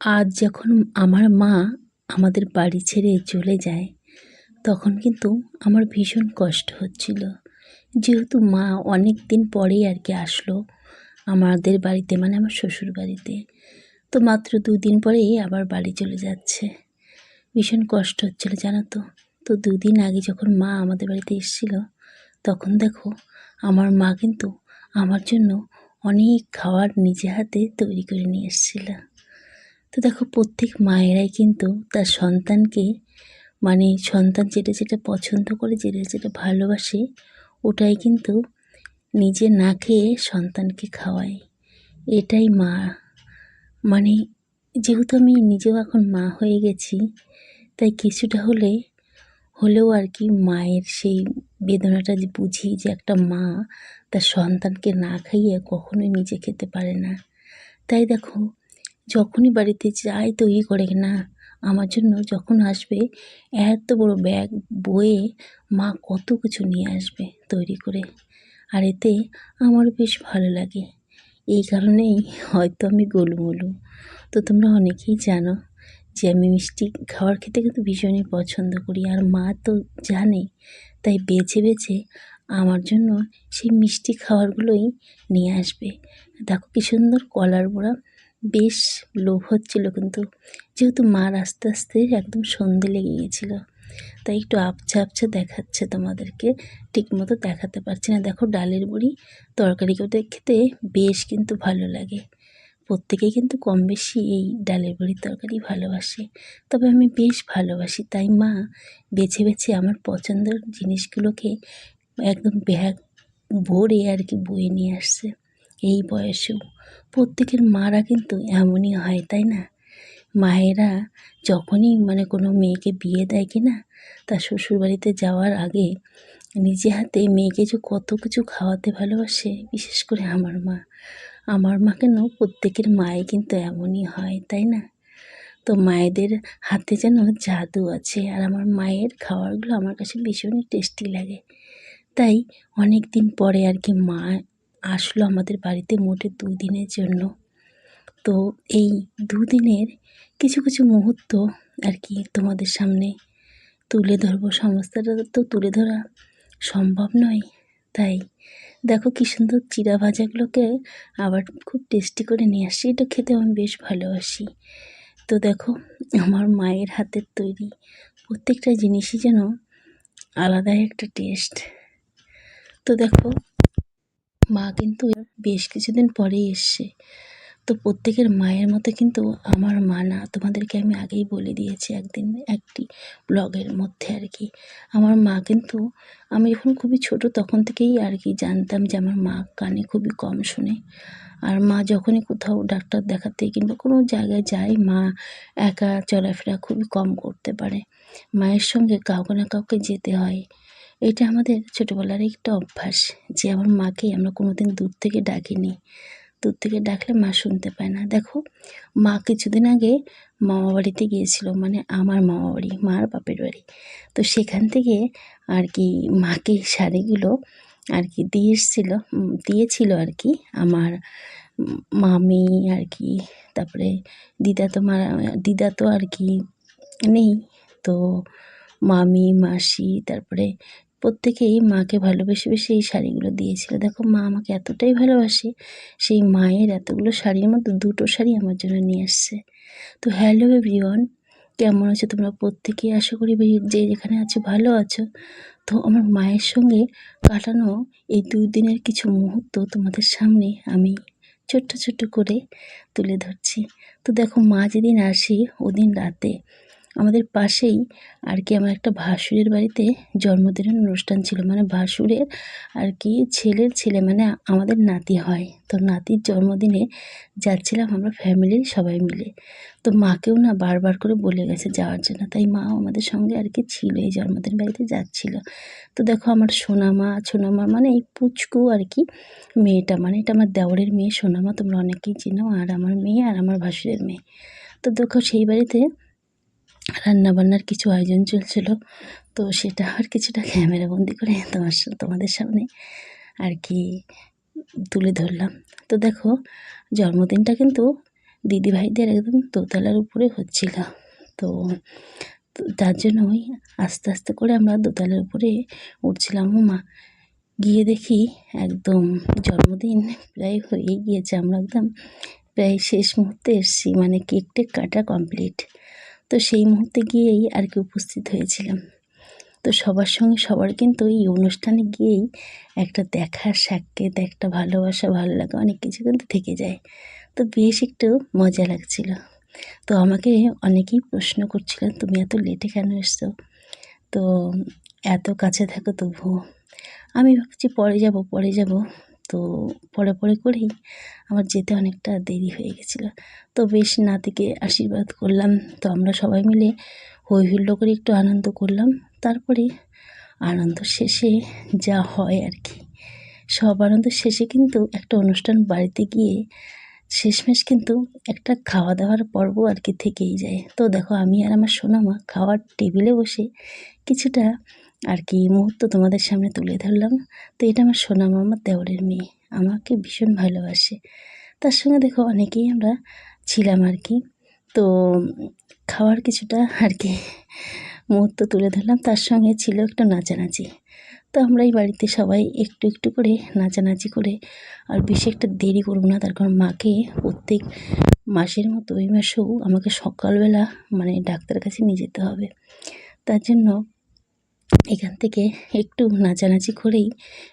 আজ যখন আমার মা আমাদের বাড়ি ছেড়ে চলে যায়, তখন কিন্তু আমার ভীষণ কষ্ট হচ্ছিল। যেহেতু মা অনেক দিন পরেই আর কি আসলো আমাদের বাড়িতে মানে আমার শ্বশুর বাড়িতে, তো মাত্র দুদিন পরেই আবার বাড়ি চলে যাচ্ছে। ভীষণ কষ্ট হচ্ছিল, জানো তো। তো দুদিন আগে যখন মা আমাদের বাড়িতে এসেছিল, তখন দেখো আমার মা কিন্তু আমার জন্য অনেক খাবার নিজে হাতে তৈরি করে নিয়ে এসেছিল। তো দেখো, প্রত্যেক মায়েরাই কিন্তু তার সন্তানকে মানে সন্তান যেটা যেটা পছন্দ করে, যেটা যেটা ভালোবাসে, ওটাই কিন্তু নিজে না খেয়ে সন্তানকে খাওয়ায়। এটাই মা। মানে যেহেতু আমি নিজেও এখন মা হয়ে গেছি, তাই কিছুটা হলে, হলেও আর কি মায়ের সেই বেদনাটা যে বুঝি যে একটা মা তার সন্তানকে না খাইয়ে কখনোই নিজে খেতে পারে না। তাই দেখো যখনই বাড়িতে যাই তৈরি করে না। আমার জন্য যখন আসবে, এত বড় ব্যাগ বয়ে মা কত কিছু নিয়ে আসবে তৈরি করে। আর এতে আমারও বেশ ভালো লাগে। এই কারণেই হয়তো আমি গোলুমোলু। তো তোমরা অনেকেই জানো যে আমি মিষ্টি খাবার খেতে কিন্তু ভীষণই পছন্দ করি। আর মা তো জানে তাই বেছে বেছে আমার জন্য সেই মিষ্টি খাবারগুলোই নিয়ে আসবে। দেখো কী সুন্দর কলার বড়া বেশ লোভ হচ্ছিল কিন্তু যেহেতু মার আস্তে আস্তে একদম সন্ধে লেগে গেছিল তাই একটু আবছা আবছা দেখাচ্ছে তোমাদেরকে। ঠিকমতো দেখাতে পারছি না। দেখো ডালের বড়ি তরকারি করে খেতে বেশ কিন্তু ভালো লাগে। প্রত্যেকেই কিন্তু কম বেশি এই ডালের বড়ির তরকারি ভালোবাসে। তবে আমি বেশ ভালোবাসি, তাই মা বেছে বেছে আমার পছন্দের জিনিসগুলোকে একদম ব্যাগ ভরে আর কি বয়ে নিয়ে আসছে। এই বয়সেও প্রত্যেকের মারা কিন্তু এমনই হয়, তাই না? মায়েরা যখনই মানে কোনো মেয়েকে বিয়ে দেয় কি না, তার শ্বশুরবাড়িতে যাওয়ার আগে নিজে হাতে মেয়েকে যে কত কিছু খাওয়াতে ভালোবাসে, বিশেষ করে আমার মা। আমার মা কেন? প্রত্যেকের মায়ে কিন্তু এমনই হয়, তাই না? তো মায়েদের হাতে যেন জাদু আছে, আর আমার মায়ের খাবারগুলো আমার কাছে ভীষণই টেস্টি লাগে। তাই অনেক দিন পরে আর কি মা আসলো আমাদের বাড়িতে মোটে দুদিনের জন্য। তো এই দুদিনের কিছু কিছু মুহূর্ত আর কি তোমাদের সামনে তুলে ধরবো। সমস্তটা তো তুলে ধরা সম্ভব নয়, তাই দেখো কী সুন্দর চিরা ভাজাগুলোকে আবার খুব টেস্টি করে নিয়ে আসি। এটা খেতে আমি বেশ ভালোবাসি। তো দেখো, আমার মায়ের হাতের তৈরি প্রত্যেকটা জিনিসই যেন আলাদাই একটা টেস্ট। তো দেখো মা কিন্তু বেশ কিছুদিন পরেই এসছে। তো প্রত্যেকের মায়ের মতো কিন্তু আমার মা না। তোমাদেরকে আমি আগেই বলে দিয়েছি একদিন একটি ব্লগের মধ্যে আর কি। আমার মা কিন্তু, আমি যখন খুবই ছোট তখন থেকেই আর কি জানতাম যে আমার মা কানে খুবই কম শোনে। আর মা যখনই কোথাও ডাক্তার দেখাতে কিংবা কোনো জায়গায় যায়, মা একা চলাফেরা খুবই কম করতে পারে। মায়ের সঙ্গে কাউকে না কাউকে যেতে হয়। এটা আমাদের ছোটোবেলার একটা অভ্যাস যে আমার মাকে আমরা কোনো দিন দূর থেকে ডাকিনি। দূর থেকে ডাকলে মা শুনতে পায় না। দেখো, মা কিছুদিন আগে মামা বাড়িতে গিয়েছিল মানে আমার মামা বাড়ি, মার বাপের বাড়ি। তো সেখান থেকে আর কি মাকে শাড়িগুলো আর কি দিয়ে এসেছিল দিয়েছিল আর কি আমার মামি আর কি। তারপরে দিদা তো মা দিদা তো আর কি নেই। তো মামি, মাসি, তারপরে প্রত্যেকেই মাকে ভালোবেসে বেশি এই শাড়িগুলো দিয়েছিল। দেখো, মা আমাকে এতটাই ভালোবাসে, সেই মায়ের এতগুলো শাড়ির মধ্যে দুটো শাড়ি আমার জন্য নিয়ে আসছে। তো হ্যালো এভরিওয়ান, কেমন আছো তোমরা প্রত্যেকেই আশা করি যে যেখানে আছো ভালো আছো। তো আমার মায়ের সঙ্গে কাটানো এই দুই দিনের কিছু মুহূর্ত তোমাদের সামনে আমি ছোট্ট ছোট্ট করে তুলে ধরছি। তো দেখো, মা যেদিন আসি, ওদিন রাতে আমাদের পাশেই আর কি আমার একটা ভাসুরের বাড়িতে জন্মদিনের অনুষ্ঠান ছিল। মানে ভাসুরের আর কি ছেলের ছেলে মানে আমাদের নাতি হয়। তো নাতির জন্মদিনে যাচ্ছিলাম আমরা ফ্যামিলির সবাই মিলে। তো মাকেও না বারবার করে বলে গেছে যাওয়ার জন্য। তাই মাও আমাদের সঙ্গে আর কি ছিল, এই জন্মদিন বাড়িতে যাচ্ছিল। তো দেখো আমার সোনামা সোনামা মানে এই পুচকু আর কি মেয়েটা মানে এটা আমার দেওরের মেয়ে সোনামা, তোমরা অনেকেই চিনো, আর আমার মেয়ে আর আমার ভাসুরের মেয়ে। তো দেখো সেই বাড়িতে রান্নাবান্নার কিছু আয়োজন চলছিল, তো সেটা আর কিছুটা ক্যামেরাবন্দি করে তোমার তোমাদের সামনে আর কি তুলে ধরলাম। তো দেখো, জন্মদিনটা কিন্তু দিদিভাইদের একদম দোতলার উপরে হচ্ছিল। তো তার জন্য ওই আস্তে আস্তে করে আমরা দোতলার উপরে উঠছিলাম। মা, গিয়ে দেখি একদম জন্মদিন প্রায় হয়ে গিয়েছে। আমরা একদম প্রায় শেষ মুহূর্তে এসেছি মানে কেক টেক কাটা কমপ্লিট তো সেই মুহূর্তে গিয়েই আর কি উপস্থিত হয়েছিলাম। তো সবার সঙ্গে সবার কিন্তু এই অনুষ্ঠানে গিয়েই একটা দেখার, সাক্ষাৎ, একটা ভালোবাসা, ভালো লাগা অনেক কিছু কিন্তু থেকে যায়। তো বেশ একটু মজা লাগছিল। তো আমাকে অনেকেই প্রশ্ন করছিলেন তুমি এত লেটে কেন এসছো? তো এত কাছে থাকো তবুও। আমি ভাবছি, পরে যাব পরে যাব। তো পরে পরে করেই আমার যেতে অনেকটা দেরি হয়ে গেছিল। তো বেশ নাতিকে আশীর্বাদ করলাম। তো আমরা সবাই মিলে হই হুল্লো করে একটু আনন্দ করলাম। তারপরে আনন্দ শেষে যা হয় আর কি। সব আনন্দ শেষে কিন্তু একটা অনুষ্ঠান বাড়িতে গিয়ে শেষমেশ কিন্তু একটা খাওয়া দাওয়ার পর্ব আর কি থেকেই যায়। তো দেখো আমি আর আমার সোনামা খাওয়ার টেবিলে বসে কিছুটা আর কি মুহূর্ত তোমাদের সামনে তুলে ধরলাম। তো এটা আমার সোনামা আমার দেওরের মেয়ে। আমাকে ভীষণ ভালোবাসে। তার সঙ্গে দেখো অনেকেই আমরা ছিলাম আর কি। তো খাওয়ার কিছুটা আর কি মুহূর্ত তুলে ধরলাম। তার সঙ্গে ছিল একটু নাচানাচি। তো আমরা এই বাড়িতে সবাই একটু একটু করে নাচানাচি করে আর বেশি একটা দেরি করব না। তার কারণ মাকে প্রত্যেক মাসের মতো, এই মাসেও আমাকে সকালবেলা মানে ডাক্তারের কাছে নিয়ে যেতে হবে। তার জন্য এখান থেকে একটু নাচানাচি করেই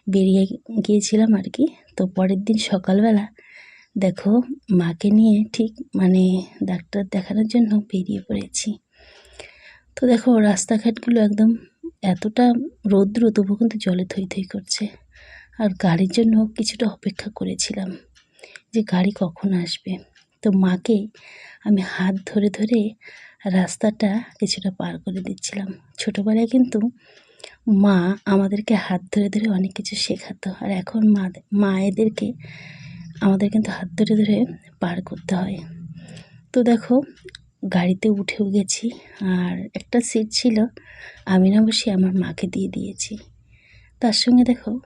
বেরিয়ে গিয়েছিলাম আর কি। তো পরের দিন সকালবেলা দেখো মাকে নিয়ে ঠিক মানে ডাক্তার দেখানোর জন্য বেরিয়ে পড়েছি। তো দেখো রাস্তাঘাটগুলো একদম এতটা রৌদ্র তবু কিন্তু জলে থই থই করছে। আর গাড়ির জন্য কিছুটা অপেক্ষা করেছিলাম যে গাড়ি কখন আসবে। তো মাকে আমি হাত ধরে ধরে রাস্তাটা কিছুটা পার করে দিচ্ছিলাম। ছোটোবেলায় কিন্তু মা আমাদেরকে হাত ধরে ধরে অনেক কিছু শেখাতো আর এখন মা মায়েদেরকে আমাদের কিন্তু হাত ধরে ধরে পার করতে হয়। তো দেখো, গাড়িতে উঠেও গেছি আর একটা সিট ছিল, আমি না বসে আমার মাকে দিয়ে দিয়েছি। তার সঙ্গে দেখো,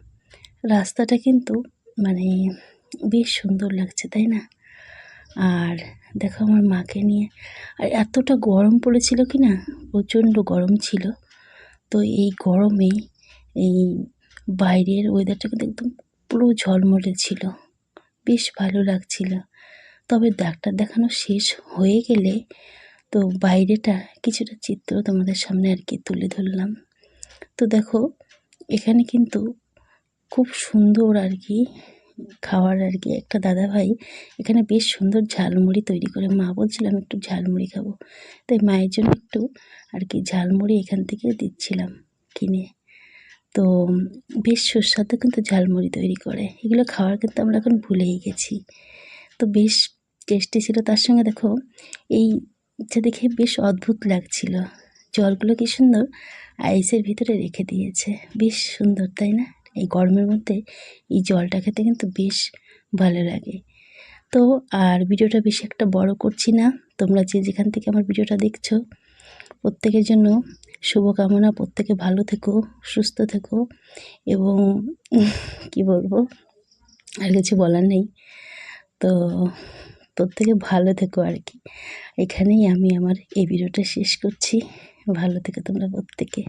রাস্তাটা কিন্তু মানে বেশ সুন্দর লাগছে, তাই না? আর দেখো আমার মাকে নিয়ে। আর এতটা গরম পড়েছিল কি না? প্রচণ্ড গরম ছিল। তো এই গরমে এই বাইরের ওয়েদারটা কিন্তু একদম পুরো ঝলমলে ছিল। বেশ ভালো লাগছিল। তবে ডাক্তার দেখানো শেষ হয়ে গেলে তো বাইরেটা কিছুটা চিত্র তোমাদের সামনে আর কি তুলে ধরলাম। তো দেখো, এখানে কিন্তু খুব সুন্দর আর কি খাওয়ার আর কি একটা দাদা ভাই এখানে বেশ সুন্দর ঝালমুড়ি তৈরি করে। মা বলছিলাম একটু ঝালমুড়ি খাব। তাই মায়ের জন্য একটু আর কি ঝালমুড়ি এখান থেকে দিচ্ছিলাম কিনে। তো বেশ সুস্বাদু কিন্তু ঝালমুড়ি তৈরি করে। এগুলো খাওয়ার কিন্তু আমরা এখন ভুলেই গেছি। তো বেশ টেস্টি ছিল। তার সঙ্গে দেখো, এই যা দেখে বেশ অদ্ভুত লাগছিল। জলগুলো কি সুন্দর আইসের ভিতরে রেখে দিয়েছে। বেশ সুন্দর, তাই না? এই গরমের মধ্যে এই জলটা খেতে কিন্তু বেশ ভালো লাগে। তো আর ভিডিওটা বেশি একটা বড় করছি না। তোমরা যে যেখান থেকে আমার ভিডিওটা দেখছ, প্রত্যেকের জন্য শুভকামনা। প্রত্যেকে ভালো থেকো, সুস্থ থেকো এবং কি বলব, আর কিছু বলার নেই। তো প্রত্যেকে ভালো থেকো আর কি। এখানেই আমি আমার এই ভিডিওটা শেষ করছি। ভালো থেকো তোমরা প্রত্যেকে।